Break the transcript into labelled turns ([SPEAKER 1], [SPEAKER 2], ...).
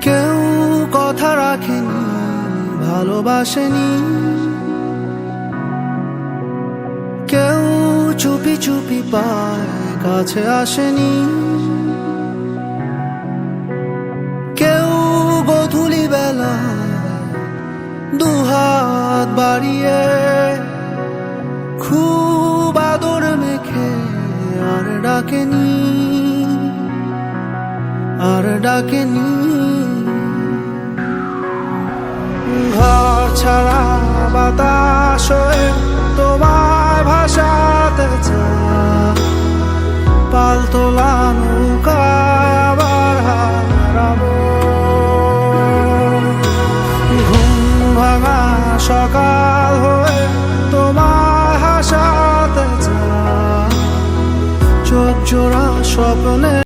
[SPEAKER 1] কেউ কথা রাখেনি, ভালোবাসেনি। কেউ চুপি চুপি পায়, কাছে আসেনি। কেউ গধুলি বেলা দুহাত বাড়িয়ে ডাকেনি, আর ডাকেনি। ঘর ছাড়া বাতাস হয়ে তোমায় ভাসাতে নৌকায় আবার হারাবো। ঘুম ভাঙা সকাল হয়ে জোড়া স্বপ্নে